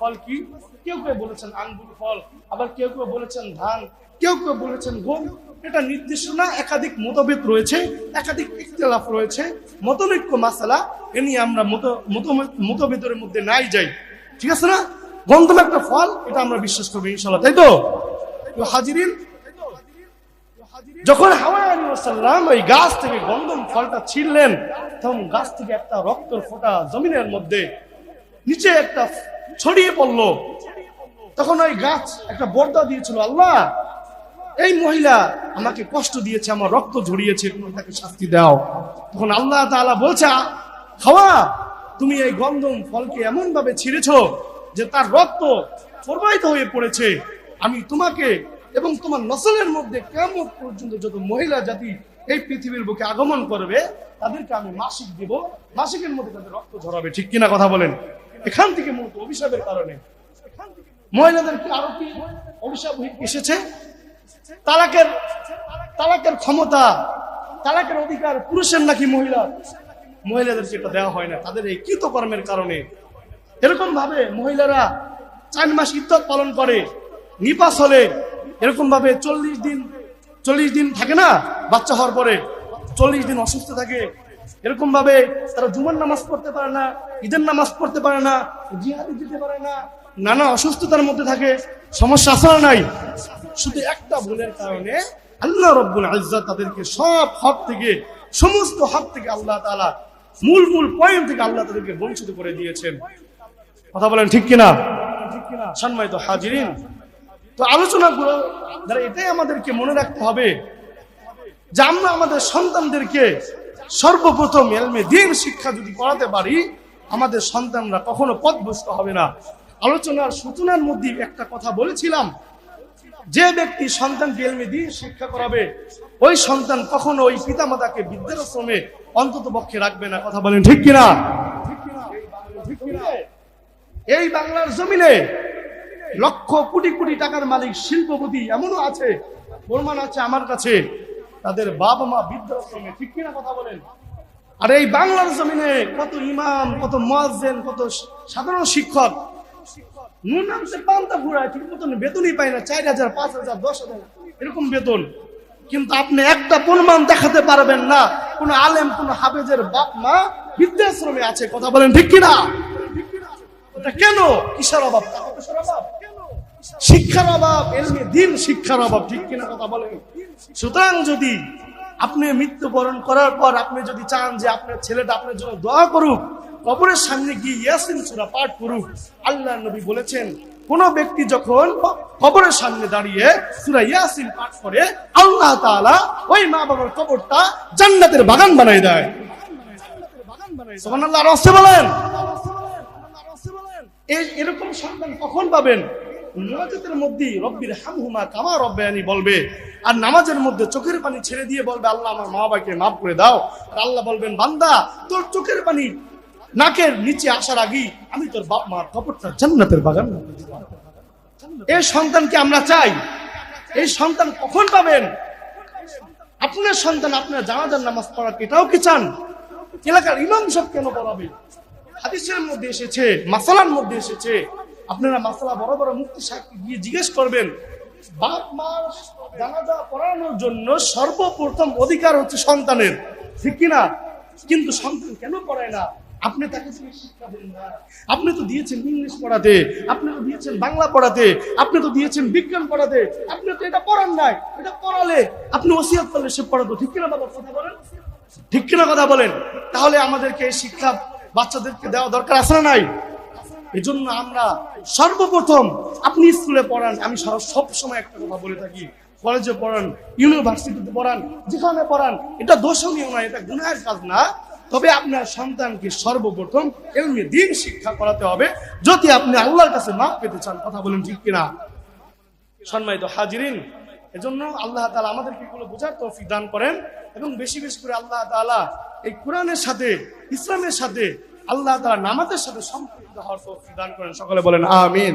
ফল কি? কেউ কেউ বলেছেন আঙ্গুর ফল, আবার কেউ কেউ বলেছেন ধান, কেউ কেউ বলেছেন গম। এটা নির্দিষ্ট না একাধিক মতভেদ রয়েছে, একাধিক ইখতিলাফ রয়েছে। মতনৈক্য মাসালা, এ নিয়ে আমরা মত, মত- মতভেদের মধ্যে নাই যাই। ঠিক আছে না? গন্ধম একটা ফল, এটা আমরা বিশ্বাস করব ইনশাল্লাহ তাই তো? হাজিরিন, যখন হাওয়া আলী সাল্লাম ওই গাছ থেকে গন্ধম ফলটা ছিঁড়লেন, তখন গাছ থেকে একটা রক্তর ফোঁটা জমিনের মধ্যে, নিচে একটা ছড়িয়ে পড়ল। তখন ওই গাছ একটা বর্দা দিয়েছিল, আল্লাহ, এই মহিলা আমাকে কষ্ট দিয়েছে, আমার রক্ত ঝরিয়েছে তাকে শাস্তি দাও। তখন আল্লাহ তাআলা বলছে, খাওয়া, তুমি এই গন্ধম ফলকে এমন ভাবে ছিঁড়েছো যে তার রক্ত প্রবাহিত হয়ে পড়েছে। আমি তোমাকে এবং তোমার নসলের মধ্যে কেমন পর্যন্ত যত মহিলা জাতি এই পৃথিবীর বুকে আগমন করবে, তাদেরকে আমি মাসিক দেব। মাসিকের মধ্যে তাদের রক্ত ঝরাবে। ঠিক কিনা কথা বলেন? এখান থেকে মূলত অভিশাপের কারণে। মহিলাদেরকে আরও কি অভিশাপ এসেছে? তালাকের তালাকের ক্ষমতা, তালাকের অধিকার পুরুষের নাকি মহিলা মহিলাদেরকে এটা দেওয়া হয় না, তাদের এই কৃতকর্মের কারণে। এরকম ভাবে মহিলারা চার মাস ইত্তক পালন করে, নিপাস হলে এরকম ভাবে চল্লিশ দিন চল্লিশ দিন থাকে না? বাচ্চা হওয়ার পরে চল্লিশ দিন অসুস্থ থাকে এরকম ভাবে তারা জুমার নামাজ পড়তে পারে না, ঈদের নামাজ পড়তে পারে না, জিহাদি দিতে পারে না, নানা অসুস্থতার মধ্যে থাকে, সমস্যা আসা নাই। শুধু একটা ভুলের কারণে আল্লাহ রব্বুল আজ্জাত তাদেরকে সব হক থেকে, সমস্ত হক থেকে আল্লাহ তাআলা মূল মূল পয়েন্ট থেকে আল্লাহ তাদেরকে বঞ্চিত করে দিয়েছেন। কথা বলেন ঠিক কিনা? সম্মানিত হাজিরিন, তো আলোচনাগুলো দ্বারা এটাই আমাদেরকে মনে রাখতে হবে যে আমরা আমাদের সন্তানদেরকে সর্বপ্রথম এলমে দিন শিক্ষা যদি করাতে পারি, আমাদের সন্তানরা কখনো পথভ্রষ্ট হবে না। আলোচনার সূচনার মধ্যে একটা কথা বলেছিলাম, যে ব্যক্তি সন্তানকে এলমে দিন শিক্ষা করাবে, ওই সন্তান কখনো ওই পিতামাতাকে বৃদ্ধাশ্রমে অন্তত পক্ষে রাখবে না। কথা বলেন ঠিক কিনা? এই বাংলার জমিনে লক্ষ কোটি কোটি টাকার মালিক শিল্পপতি এমনও আছে, প্রমাণ আছে আমার কাছে। তাদের বাবা মা বৃদ্ধাশ্রমে ঠিক কিনা কথা বলেন। আর এই বাংলার জমিনে কত ইমাম, কত মহাজেন কত সাধারণ শিক্ষক পাঁচ হাজার বেতন। কিন্তু আপনি একটা প্রমাণ দেখাতে পারবেন না, কোন আলেম, কোন হাফেজের বাপ মা বৃদ্ধাশ্রমে আছে, কথা বলেন কিনা? অভাব? শিক্ষার অভাব, এলমে দিন শিক্ষার অভাব, ঠিক কিনা কথা বলেন। সুতরাং যদি আপনি মৃত্যুবরণ করার পর আপনি যদি চান যে আপনার ছেলেটা আপনার জন্য দোয়া করুক, কবরের সামনে গিয়ে ইয়াসিন সূরা পাঠ করুক আল্লাহ নবী বলেছেন, কোন ব্যক্তি যখন কবরের সামনে দাঁড়িয়ে সূরা ইয়াসিন পাঠ করে, আল্লাহ তাআলা ওই মা বাবার কবরটা জান্নাতের বাগান বানাই দেয়। বলেন। এরকম সন্তান কখন পাবেন? নামাজের মধ্যে রব্বির হামহুমা কামা রব্বায়ানি বলবে, আর নামাজের মধ্যে চোখের পানি ছেড়ে দিয়ে বলবে, আল্লাহ আমার মা বাবাকে মাফ করে দাও। আর আল্লাহ বলবেন, বান্দা, তোর চোখের পানি নাকের নিচে আসার আগেই আমি তোর বাপ মার কপটটা জান্নাতের বাগান। এই সন্তানকে আমরা চাই? এই সন্তান কখন পাবেন? আপনার সন্তান, আপনার জানাজার নামাজ পড়া এটাও কি চান? এলাকার ইমাম সব কেন পড়াবে? হাদিসের মধ্যে এসেছে, মাসালার মধ্যে এসেছে আপনারা মাসালা বড় বড় মুক্তি সাহেবকে গিয়ে জিজ্ঞেস করবেন, বাপ মার জানাজা পড়ানোর জন্য সর্বপ্রথম অধিকার হচ্ছে সন্তানের। ঠিক কিনা? কিন্তু সন্তান কেন পড়ায় না? আপনি তাকে শিক্ষা দেন না। আপনি তো দিয়েছেন ইংলিশ পড়াতে, আপনি তো দিয়েছেন বাংলা পড়াতে, আপনি তো দিয়েছেন বিজ্ঞান পড়াতে, আপনি তো এটা পড়ান নাই, এটা পড়ালে আপনি ওসিয়াত করলে সে পড়াতো। ঠিক কিনা বাবা কথা বলেন? ঠিক কিনা কথা বলেন? তাহলে আমাদেরকে এই শিক্ষা বাচ্চাদেরকে দেওয়া দরকার আছে না নাই? এই জন্য আমরা সর্বপ্রথম আপনি স্কুলে পড়ান, আমি সব সময় একটা কথা বলে থাকি। কলেজে পড়ান, ইউনিভার্সিটিতে পড়ান, যেখানে পড়ান, এটা দোষণীয় না এটা গুণের কাজ না। তবে আপনার সন্তানকে সর্বপ্রথম এলমে দিন শিক্ষা করাতে হবে। যদি আপনি আল্লাহর কাছে মাপ পেতে চান, কথা বলেন ঠিক কিনা? সম্মানিত হাজিরিন, এজন্য আল্লাহ তালা আমাদেরকে এগুলো বোঝার তৌফিক দান করেন এবং বেশি বেশি করে আল্লাহ তাআলা এই কোরআনের সাথে, ইসলামের সাথে আল্লাহ তারা নামাজের সাথে সম্পৃক্ত হওয়ার দান করেন। সকলে বলেন আমিন।